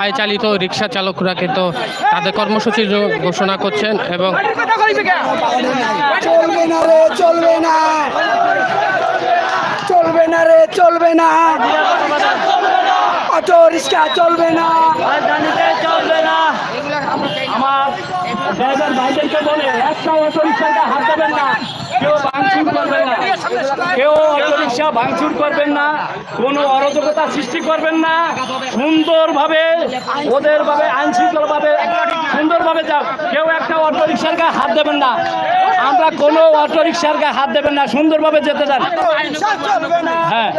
পায়ে চালিত রিক্সা চালকরা কিন্তু তাদের কর্মসূচি ঘোষণা করছেন এবং চলবে না রে চলবে না। চলবে না রে চলবে না। অটো রিক্সা চলবে না। চলবে না আমার ড্রাইভার ভাইদেরকে বলে একটা অটো রিক্সাটা হাত দেবেন না। কেউ ভাঙচুর করবেন না। কেউ রিক্সা ভাঙচুর করবেন না, কোনো অরাজকতা সৃষ্টি করবেন না। সুন্দরভাবে ওদের ভাবে আইন শৃঙ্খলাভাবে সুন্দরভাবে যাও। কেউ একটা অটো রিক্সার গায়ে হাত দেবেন না। আমরা কোনো অটো রিক্সার গায়ে হাত দেবেন না, সুন্দরভাবে যেতে চান হ্যাঁ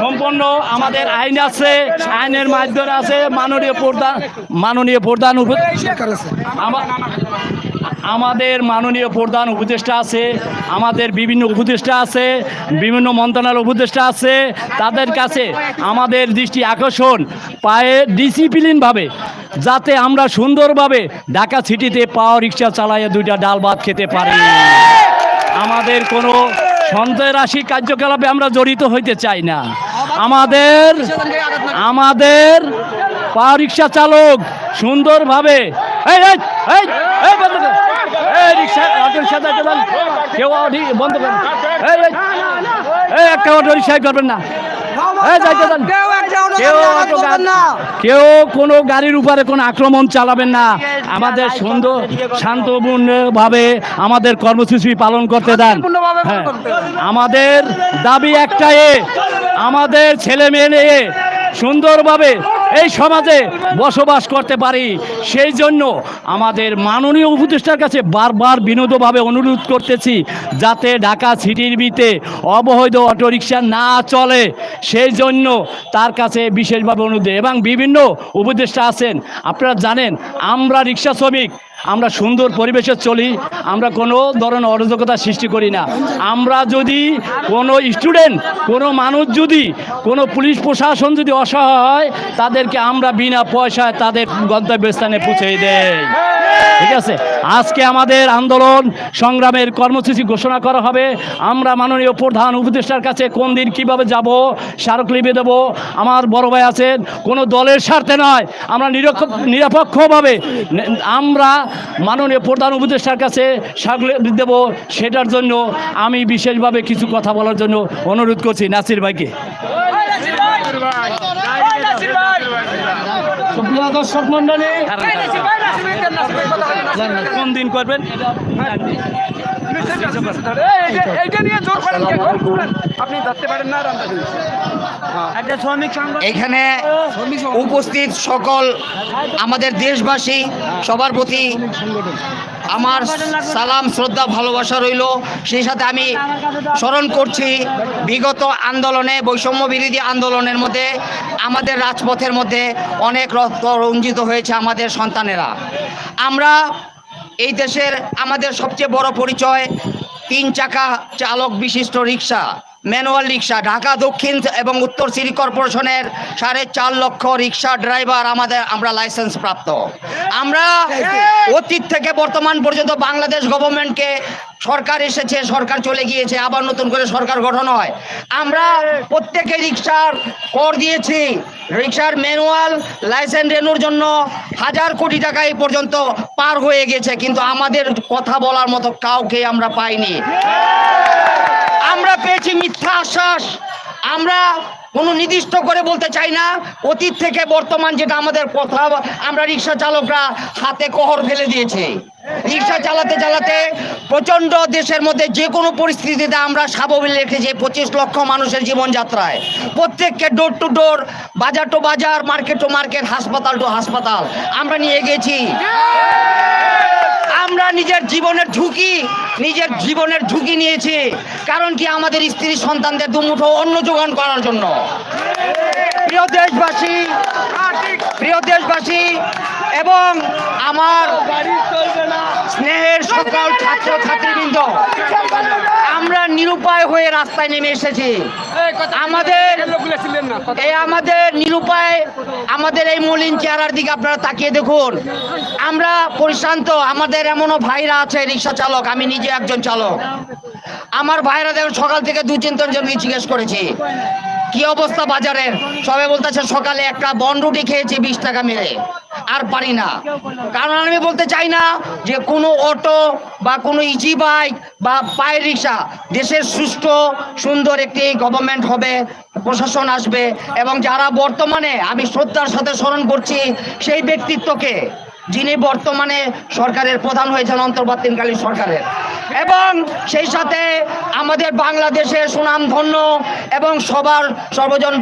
সম্পূর্ণ আমাদের আইন আছে, আইনের মাধ্যমে আছে, মাননীয় প্রধান মাননীয় প্রধান আমাদের মাননীয় প্রধান উপদেষ্টা আছে, আমাদের বিভিন্ন উপদেষ্টা আছে, বিভিন্ন মন্ত্রণালয় উপদেষ্টা আছে তাদের কাছে আমাদের দৃষ্টি আকর্ষণ পায়ে ডিসিপ্লিনভাবে যাতে আমরা সুন্দরভাবে ঢাকা সিটিতে পাওয়া রিক্সা চালাইয়ে দুইটা ডাল ভাত খেতে পারি আমাদের কোনো সন্ত্রাসী কার্যকলাপে আমরা জড়িত হইতে চাই না আমাদের আমাদের পা রিক্সা চালক সুন্দরভাবে এই এই এই এই বন্ধ কর এই রিক্সা অটো রিক্সা যাইতে দেন কেউ অডি- বন্ধ করেন এই এই এই একটা অটো রিক্সায় করবেন না এই যাইতে দেন কেউ একটা অটো কেউ রিক্সা অটো করবেন গা- না। কেউ কোনো গাড়ির উপরে কোনো আক্রমণ চালাবেন না আমাদের সুন্দর শান্তপূর্ণভাবে আমাদের কর্মসূচি পালন করতে দেন হ্যাঁ। করতে দেন। আমাদের দাবি একটাই আমাদের ছেলে মেয়ে সুন্দরভাবে এই সমাজে বসবাস করতে পারি, সেই জন্য আমাদের মাননীয় উপদেষ্টার কাছে বারবার বিনোদভাবে অনুরোধ করতেছি যাতে ঢাকা সিটির বিতে অবৈধ অটোরিকশা না চলে। সেই জন্য তার কাছে বিশেষভাবে অনুরোধ। এবং বিভিন্ন উপদেষ্টা আছেন, আপনারা জানেন, আমরা রিক্সা শ্রমিক আমরা সুন্দর পরিবেশে চলি, আমরা কোনো ধরনের অরাজকতা সৃষ্টি করি না। আমরা যদি কোনো স্টুডেন্ট কোনো মানুষ যদি, কোনো পুলিশ প্রশাসন যদি অসহায় হয়, তাদেরকে আমরা বিনা পয়সায় তাদের গন্তব্যস্থানে পৌঁছে দেয় ঠিক আছে? আজকে আমাদের আন্দোলন সংগ্রামের কর্মসূচি ঘোষণা করা হবে। আমরা মাননীয় প্রধান উপদেষ্টার কাছে কোন দিন কীভাবে যাব স্মারকলিপি দেবো, আমার বড় ভাই আছেন, কোনো দলের স্বার্থে নয়। আমরা নিরক্ষ- নিরপেক্ষভাবে, আমরা মাননীয় প্রধান উপদেষ্টার কাছে স্মারকলিপি দেবো, সেটার জন্য আমি বিশেষভাবে কিছু কথা বলার জন্য অনুরোধ করছি, নাসির ভাইকে। সুপ্রিয় দর্শক মন্ডলী কোন দিন করবেন এইটা নিয়ে জোর করেন কে? আপনি ধরতে পারেন না রান্না একটা শ্রমিক সংগঠন এখানে উপস্থিত সকল আমাদের দেশবাসী সবার প্রতি আমার সালাম, শ্রদ্ধা, ভালোবাসা রইল। সেই সাথে আমি স্মরণ করছি বিগত আন্দোলনে, বৈষম্য বিরোধী আন্দোলনের মধ্যে, আমাদের রাজপথের মধ্যে অনেক রক্ত রঞ্জিত হয়েছে আমাদের সন্তানেরা। আমরা এই দেশের আমাদের সবচেয়ে বড় পরিচয় তিন চাকা চালক বিশিষ্ট রিক্সা। ম্যানুয়াল রিক্সা, ঢাকা, দক্ষিণ এবং উত্তর সিটি কর্পোরেশনের সাড়ে চার লক্ষ রিক্সা ড্রাইভার আমাদের, আমরা লাইসেন্স প্রাপ্ত। আমরা অতীত থেকে বর্তমান পর্যন্ত বাংলাদেশ গভর্নমেন্টকে সরকার এসেছে, সরকার চলে গিয়েছে, আবার নতুন করে সরকার গঠন হয়। আমরা প্রত্যেকে রিক্সার কর দিয়েছি, রিক্সার ম্যানুয়াল লাইসেন্স রেনুর জন্য হাজার কোটি টাকা এই পর্যন্ত পার হয়ে গেছে, কিন্তু আমাদের কথা বলার মতো কাউকে আমরা পাইনি আমরা পেয়েছি মিথ্যা আশ্বাস আমরা কোনো নির্দিষ্ট করে বলতে চাই না। অতীত থেকে বর্তমান যেটা আমাদের কথা, আমরা রিক্সা চালকরা হাতে কহর ফেলে দিয়েছে। রিক্সা চালাতে চালাতে প্রচণ্ড দেশের মধ্যে যে কোনো পরিস্থিতিতে আমরা সাবলীল রেখেছি পঁচিশ লক্ষ মানুষের জীবনযাত্রায়। প্রত্যেককে ডোর টু ডোর বাজার টু বাজার মার্কেট টু মার্কেট হাসপাতাল টু হাসপাতাল। আমরা নিয়ে গেছি আমরা নিজের জীবনের ঝুঁকি, নিজের জীবনের ঝুঁকি নিয়েছি। কারণ কি আমাদের স্ত্রী সন্তানদের দুমুঠো অন্ন যোগান করার জন্য। প্রিয় দেশবাসী প্রিয় দেশবাসী, এবং আমার স্নেহের সকল ছাত্র ছাত্রীবৃন্দ আমরা নিরুপায় হয়ে রাস্তায় নেমে এসেছি। আমাদের এই আমাদের নিরুপায় আমাদের এই মলিন চেহারার দিকে আপনারা তাকিয়ে দেখুন। আমরা পরিশান্ত আমাদের এমনও ভাইরা আছে রিক্সা চালক আমি নিজে একজন চালক। আমার ভাইরা দেখুন সকাল থেকে দু তিনজন জনকে জিজ্ঞেস করেছি কি অবস্থা বাজারের? সবাই বলতেছে সকালে একটা বনরুটি খেয়েছি বিশ টাকা মেরে। আর পারি না। কারণ আমি বলতে চাই না যে কোনো অটো বা কোনো ইজি বাইক বা পায়ের রিক্সা দেশের সুষ্ঠু, সুন্দর একটি গভর্নমেন্ট হবে, প্রশাসন আসবে এবং যারা বর্তমানে আমি শ্রদ্ধার সাথে স্মরণ করছি, সেই ব্যক্তিত্বকে যিনি বর্তমানে সরকারের প্রধান হয়েছেন অন্তর্বর্তীকালীন সরকারের। এবং সেই সাথে আমাদের বাংলাদেশের সুনামধন্য এবং সবার সর্বজন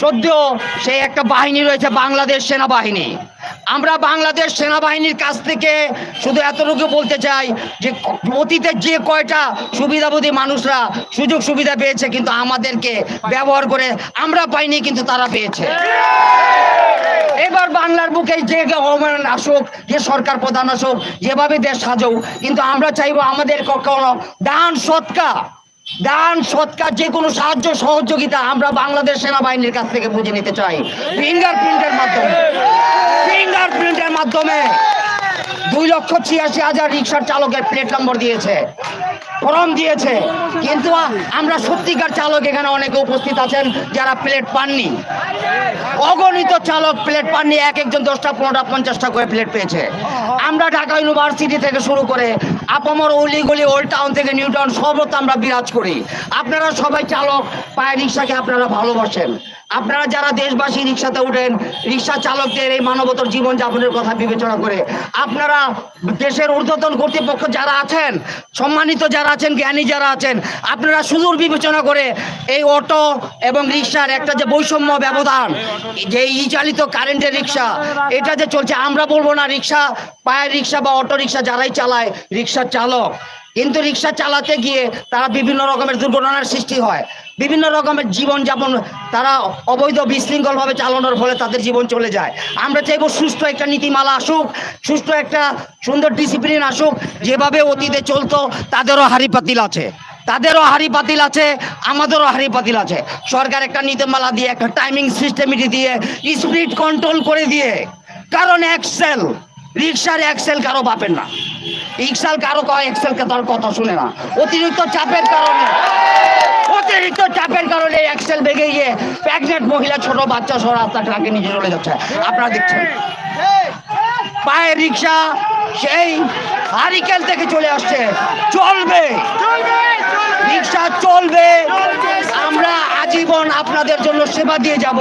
সদ্য সেই একটা বাহিনী রয়েছে বাংলাদেশ সেনাবাহিনী। আমরা বাংলাদেশ সেনাবাহিনীর কাছ থেকে শুধু এতটুকু বলতে চাই যে, অতীতে যে কয়টা সুবিধাবোধী মানুষরা সুযোগ সুবিধা পেয়েছে কিন্তু আমাদেরকে ব্যবহার করে আমরা পাইনি কিন্তু তারা পেয়েছে। এবার বাংলার বুকে যে গভর্নমেন্ট আসুক, যে সরকার প্রধান আসুক, যেভাবে দেশ সাজুক কিন্তু আমরা চাইব আমাদের কখনো দান সৎকা দান, সৎকার, যে কোনো সাহায্য, সহযোগিতা আমরা বাংলাদেশ সেনাবাহিনীর কাছ থেকে বুঝে নিতে চাই। ফিঙ্গার প্রিন্টের মাধ্যমে। ফিঙ্গার প্রিন্টের মাধ্যমে। দুই লক্ষ ছিয়াশি হাজার রিক্সার চালকের প্লেট নম্বর দিয়েছে, ফর্ম দিয়েছে। কিন্তু আমরা সত্যিকার চালক এখানে অনেকে উপস্থিত আছেন যারা প্লেট পাননি। অগণিত চালক প্লেট পাননি, এক একজন দশটা, পনেরোটা, পঞ্চাশটা করে প্লেট পেয়েছে। আমরা ঢাকা ইউনিভার্সিটি থেকে শুরু করে আপামর অলিগলি, ওল্ড টাউন থেকে নিউ টাউন সর্বত্র আমরা বিরাজ করি। আপনারা সবাই চালক, পায়ে রিক্সাকে আপনারা ভালোবাসেন। আপনারা যারা দেশবাসী রিক্সাতে উঠেন রিক্সা চালকদের এই মানবতর জীবনযাপনের কথা বিবেচনা করে, আপনারা দেশের ঊর্ধ্বতন কর্তৃপক্ষ যারা আছেন, সম্মানিত যারা আছেন, জ্ঞানী যারা আছেন, আপনারা সুদূর বিবেচনা করে এই অটো এবং রিক্সার একটা যে বৈষম্য ব্যবধান, যে ই চালিত কারেন্টের রিক্সা, এটা যে চলছে, আমরা বলব না রিক্সা, পায়ের রিক্সা বা অটো রিক্সা যারাই চালায়, রিক্সার চালক। কিন্তু রিক্সা চালাতে গিয়ে তারা বিভিন্ন রকমের দুর্ঘটনার সৃষ্টি হয়। বিভিন্ন রকমের জীবনযাপন তারা অবৈধ বিশৃঙ্খলভাবে চালানোর ফলে তাদের জীবন চলে যায়। আমরা চাইব সুস্থ একটা নীতিমালা আসুক, সুস্থ একটা সুন্দর ডিসিপ্লিন আসুক, যেভাবে অতীতে চলতো, তাদেরও হাড়ি পাতিল আছে। তাদেরও হাড়ি পাতিল আছে, আমাদেরও হাড়ি পাতিল আছে। সরকার একটা নীতিমালা দিয়ে, একটা টাইমিং সিস্টেমিটি দিয়ে স্পিড কন্ট্রোল করে দিয়ে, কারণ এক্সেল রিক্সার এক্সেল কারও বাপের না। রিক্সাল কারও এক্সেলকে তার কথা শুনে না। অতিরিক্ত চাপের কারণে। অতিরিক্ত চাপের কারণে এক্সেল বেগে গিয়ে প্রেগনেন্ট মহিলা, ছোট বাচ্চা সহ রাস্তা ট্রাকে নিচে চলে যাচ্ছে। আপনারা দেখছেন। পায়ে রিক্সা সেই হারিকেল থেকে চলে আসছে। চলবে। রিক্সা চলবে। আমরা আজীবন আপনাদের জন্য সেবা দিয়ে যাব।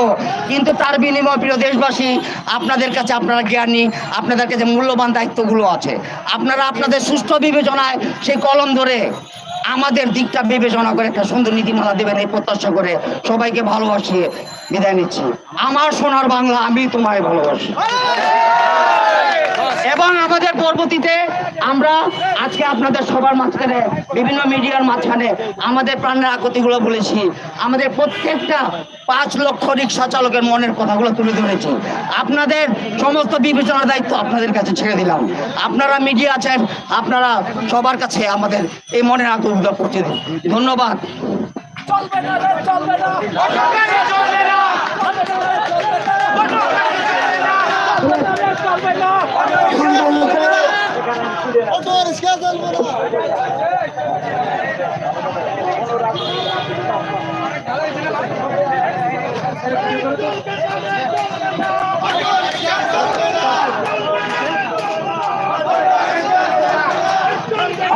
কিন্তু তার বিনিময়, প্রিয় দেশবাসী, আপনাদের কাছে আপনারা জ্ঞানী, আপনাদের কাছে মূল্যবান দায়িত্বগুলো আছে। আপনারা আপনাদের সুস্থ বিবেচনায় সেই কলম ধরে আমাদের দিকটা বিবেচনা করে একটা সুন্দর নীতিমালা দেবেন, এই প্রত্যাশা করে সবাইকে ভালোবাসিয়ে বিদায় নিচ্ছি। আমার সোনার বাংলা, আমি তোমায় ভালোবাসি। এবং আমাদের পরবর্তীতে আমরা আজকে আপনাদের সবার মাঝখানে, বিভিন্ন মিডিয়ার মাঝখানে আমাদের প্রাণের আকতিগুলো বলেছি। আমাদের প্রত্যেকটা পাঁচ লক্ষ রিক্সা চালকের মনের কথাগুলো তুলে ধরেছি। আপনাদের সমস্ত বিবেচনার দায়িত্ব আপনাদের কাছে ছেড়ে দিলাম। আপনারা মিডিয়া আছেন, আপনারা সবার কাছে আমাদের এই মনের আকুতিগুলো পৌঁছে দিন। ধন্যবাদ।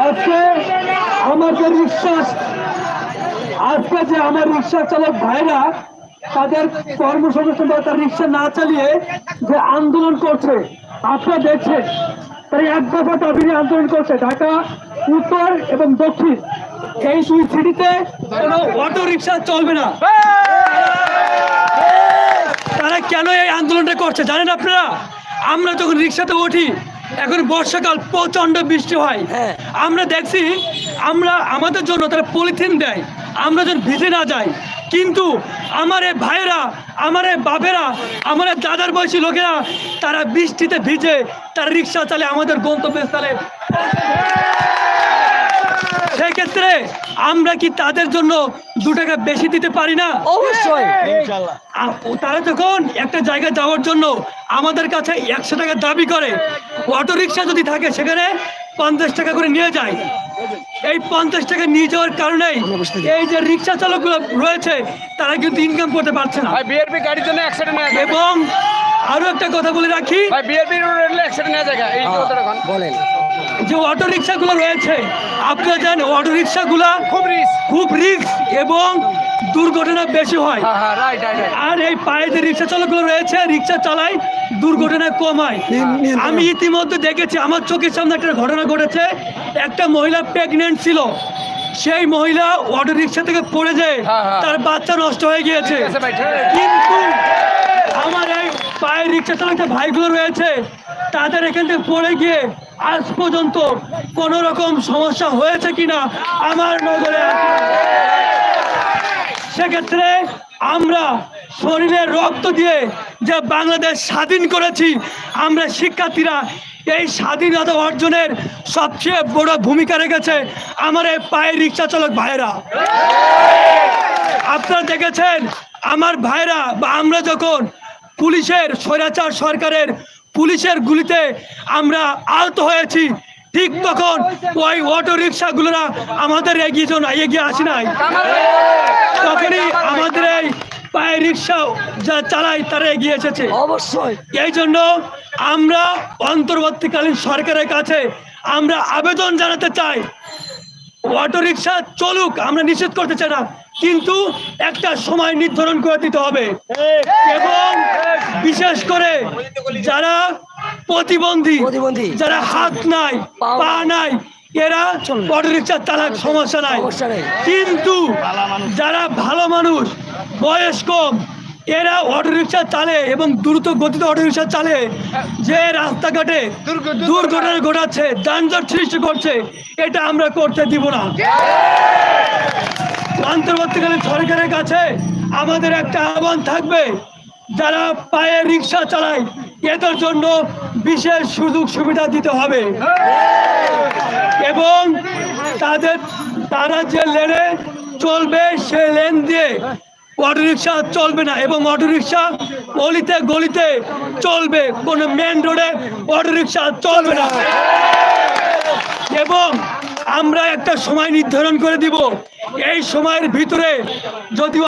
আজকে আমাদের রিক্সা আজকে যে আমার রিক্সা চালক ভাইরা তাদের কর্মসংস্থান তার রিক্সা না চালিয়ে যে আন্দোলন করছে, আপনারা দেখছেন। তারা এক দফা দাবি নিয়ে আন্দোলন করছে। ঢাকা উত্তর এবং দক্ষিণ। এই দুই সিটিতে কোনো অটো রিক্সা চলবে না। তারা কেন এই আন্দোলনটা করছে জানেন আপনারা? আমরা যখন রিক্সাতে উঠি এখন বর্ষাকাল প্রচণ্ড বৃষ্টি হয়। আমরা দেখছি আমরা আমাদের জন্য তারা পলিথিন দেয়। আমরা যেন ভিজে না যাই কিন্তু আমার ভাইয়েরা আমার বাপেরা আমার দাদার বয়সী লোকেরা তারা বৃষ্টিতে ভিজে তারা রিক্সা চালে আমাদের গন্তব্যস্থলে সেক্ষেত্রে আমরা কি তাদের জন্য দু টাকা বেশি দিতে পারি না? অবশ্যই। তারা যখন একটা জায়গায় যাওয়ার জন্য আমাদের কাছে একশো টাকা দাবি করে অটো রিক্সা যদি থাকে সেখানে পঞ্চাশ টাকা করে নিয়ে যায়। এই পঞ্চাশ টাকা নিয়ে যাওয়ার কারণেই এই যে রিক্সা চালকগুলো রয়েছে তারা কিন্তু ইনকাম করতে পারছে না। ভাই বিআরপি গাড়ির জন্য অ্যাক্সিডেন্ট যায়। এবং আরও একটা কথা বলে রাখি হয়ে বলেন। যে অটো রিক্সা গুলো রয়েছে আপনারা জানেন অটো রিক্সাগুলা খুব রিস্ক খুব রিস্ক এবং দুর্ঘটনা বেশি হয়। হ্যাঁ হ্যাঁ রাইট রাইট আর এই পায়ে যে রিক্সা চালকগুলো রয়েছে রিক্সা চালায় দুর্ঘটনা কম হয়। আমি ইতিমধ্যে দেখেছি আমার চোখের সামনে একটা ঘটনা ঘটেছে। একটা মহিলা প্রেগনেন্ট ছিল। সেই মহিলা অটো রিক্সা থেকে পড়ে যায় হ্যাঁ। তার বাচ্চা নষ্ট হয়ে গিয়েছে। কিন্তু আমার এই পায়ে রিক্সা চালক যে ভাইগুলো রয়েছে তাদের এখান থেকে পড়ে গিয়ে আজ পর্যন্ত কোনো রকম সমস্যা হয়েছে কিনা আমার নজরে আছে সেক্ষেত্রে আমরা শরীরে রক্ত দিয়ে যে বাংলাদেশ স্বাধীন করেছি, আমরা শিক্ষার্থীরা এই স্বাধীনতা অর্জনের সবচেয়ে বড় ভূমিকা রেখেছে আমার এই পায়ে রিক্সা চালক ভাইয়েরা। আপনারা দেখেছেন, আমার ভাইরা বা আমরা যখন পুলিশের, স্বৈরাচার সরকারের পুলিশের গুলিতে আমরা আহত হয়েছি ঠিক তখন ওই অটো রিক্সাগুলোরা আমাদের এগিয়ে এগিয়ে আসি নাই। তখনই আমাদের এই পায়ে রিক্সা যা চালায় তারা এগিয়ে এসেছে। অবশ্যই। এই জন্য আমরা অন্তর্বর্তীকালীন সরকারের কাছে আমরা আবেদন জানাতে চাই অটো রিক্সা চলুক আমরা নিষেধ করতে চাই না। কিন্তু একটা সময় নির্ধারণ করে দিতে হবে এবং বিশেষ করে যারা প্রতিবন্ধী। যারা হাত নাই পা নাই এরা অটো রিক্সা চালাক সমস্যা নাই সমস্যা নেই। কিন্তু যারা ভালো মানুষ বয়স কম এরা অটো রিক্সা চালে এবং দ্রুত গতিতে অটো রিক্সা চালে যে রাস্তাঘাটে দুর্ঘটনা ঘটাচ্ছে যানজট সৃষ্টি করছে এটা আমরা করতে দিব না অন্তর্বর্তীকালীন সরকারের কাছে আমাদের একটা আহ্বান থাকবে, যারা পায়ে রিক্সা চালায়, এদের জন্য বিশেষ সুযোগ সুবিধা দিতে হবে। এবং তাদের, তারা যে লেনে চলবে, সে লেন দিয়ে অটোরিকশা চলবে না এবং অটোরিকশা গলিতে গলিতে চলবে, কোনো মেন রোডে অটোরিকশা চলবে না। এবং আমরা একটা সময় নির্ধারণ করে দিব। এই সময়ের ভিতরে যদি